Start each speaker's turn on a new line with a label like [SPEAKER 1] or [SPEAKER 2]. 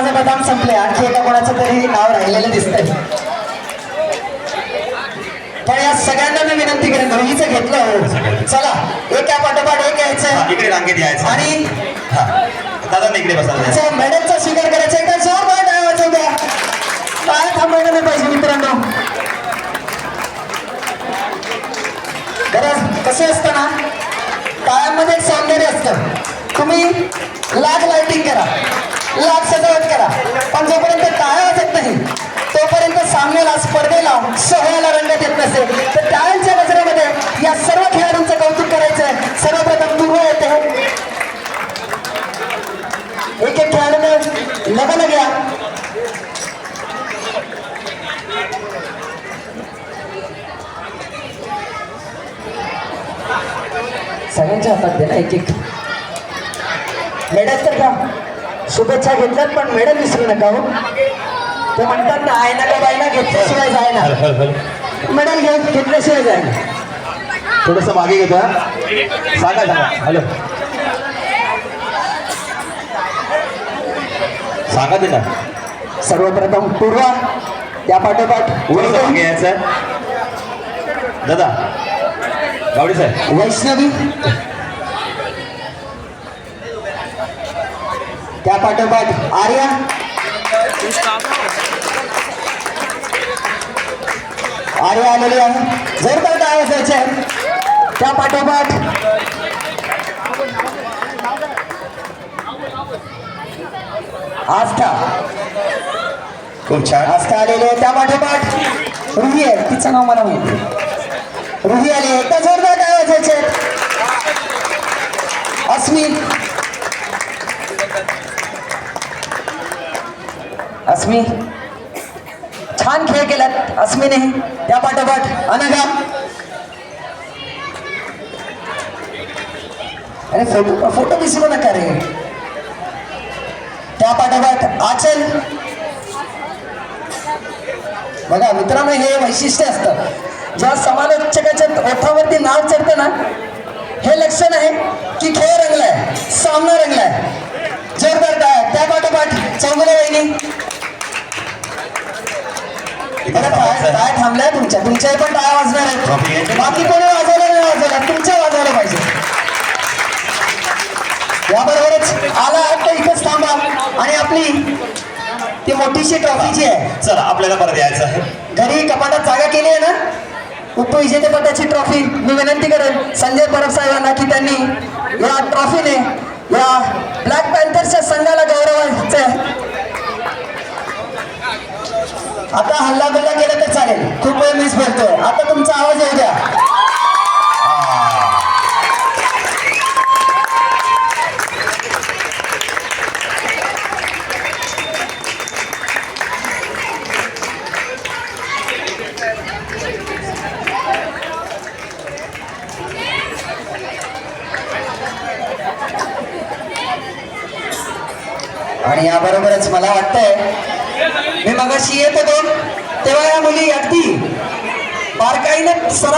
[SPEAKER 1] माझे बदाम संपले आणखी एका कोणाचं तरी नाव राहिलेलं दिसतंय. पण या सगळ्यांना मी विनंती करेन रोहीचं घेतलं हो. चला एका पाठोपाठ एक यायचं
[SPEAKER 2] इकडे रांगेत यायचं.
[SPEAKER 1] आणि
[SPEAKER 2] दादा इकडे.
[SPEAKER 1] त्याच्या मेडलचा स्वीकार करायचा एकदा जोरदार टाळ्या वाजवून द्या. काय थांबायला नाही पाहिजे मित्रांनो. बरं कसं असतं ना टाळ्यांमध्ये एक सौंदर्य असतं. तुम्ही लाख लाइटिंग करा. लाख सजावट करा. पण जोपर्यंत टाळ्या वाजत नाही तोपर्यंत सामन्याला स्पर्धेला सोहळ्याला रंगत येत नसेल. तर टाळ्यांच्या नजरेमध्ये या सर्व खेळाडूंचं कौतुक करायचं सर्वप्रथम दुर्व येते. एक एक खेळाडूने लगन घ्या. सगळ्यांच्या हातात दे ना एक एक. मेडल तर घ्या शुभेच्छा घेतल्यात पण मेडल विसरू नका हो. ते म्हणतात ना आयना का बायना घेतल्याशिवाय जाय ना. मेडल घे घेतल्याशिवाय जाय ना.
[SPEAKER 2] थोडंसं मागे घेतो सांगा सांगा. हॅलो. सांगा ते ना.
[SPEAKER 1] सर्वप्रथम पूर्वा त्या पाठोपाठ
[SPEAKER 2] मागे यायचं दादा गावडे साहेब.
[SPEAKER 1] वैष्णवी त्या पाठोपाठ आर्या. आर्या आलेली आहे. जोरदार काय असायचे त्या पाठोपाठ. आस्था.
[SPEAKER 2] खूप छान.
[SPEAKER 1] आस्था आलेली आहे त्या पाठोपाठ. रुही आहे. तिचं नाव मला माहिती रुही आली आहे. का जोरदार काय वाजायचे अस्मी अस्मी। छान खेळ केलात अस्मीने. त्या पाठोपाठ अनघा अरे फोटो फोटो विसरू नका रे. त्या पाठोपाठ आचल. बघा मित्रांनो हे वैशिष्ट्य असतं. जेव्हा समालोचकाच्या ओठावरती नाव चढतं ना हे लक्षण आहे की खेळ रंगलाय सामना रंगलाय. जोरदार काय त्या पाठोपाठ चौगुले वहिनी. काय थांबलाय तुमच्या? तुमच्या पण टाळ्या वाजणार आहेत.
[SPEAKER 2] आहे.
[SPEAKER 1] बाकी कोणी वाजवलं नाही वाजवलं. तुमच्या वाजवलं पाहिजे. याबरोबरच आला तर इथंच थांबा. आणि आपली ती मोठीशी ट्रॉफी जी आहे.
[SPEAKER 2] चला आपल्याला परत यायचं आहे.
[SPEAKER 1] घरी कपाटात जागा केली आहे ना? उपविजेतेपदाची ट्रॉफी मी विनंती करेन. संजय परब साहेबांना की त्यांनी या ट्रॉफीने या ब्लॅक पॅन्थरच्या संघाला गौरवायचं आहे आता हल्ला गुल्ला केला तर चालेल. खूप वेळ मिस भरतोय. आता तुमचा आवाज येऊ द्या. आणि याबरोबरच मला वाटतंय मी मगाशी येत होतो तेव्हा या मुली अगदी बारकाईने सराव